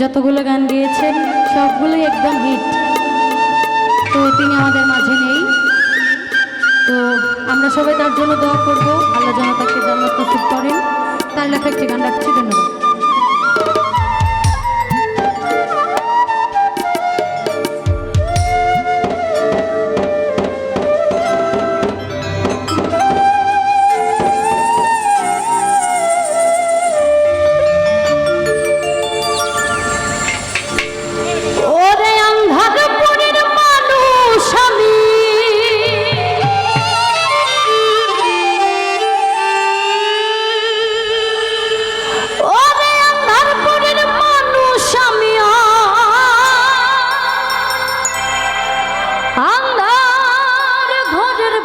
যতগুলো গান গিয়েছেন সবগুলোই একদম হিট তো তিনি আমাদের মাঝে নেই। তো আমরা সবাই তার জন্য দোয়া করব। আল্লাহ জনতাকে জন্ম প্রস্তুত করেন। তার লেখা একটি গান রাখছি, ধন্যবাদ।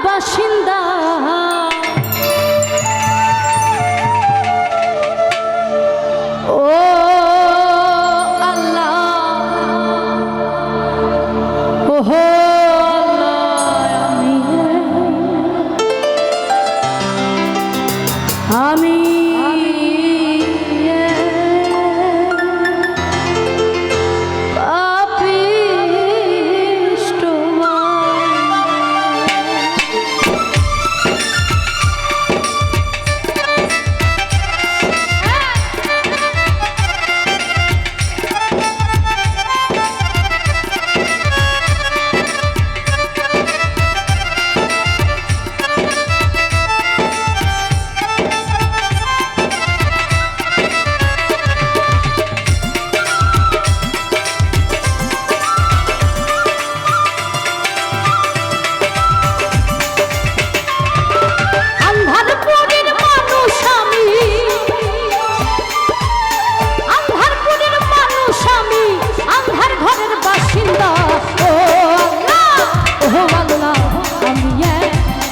বাসিন্দা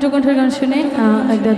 পঞ্চকণ্ঠের গান শুনে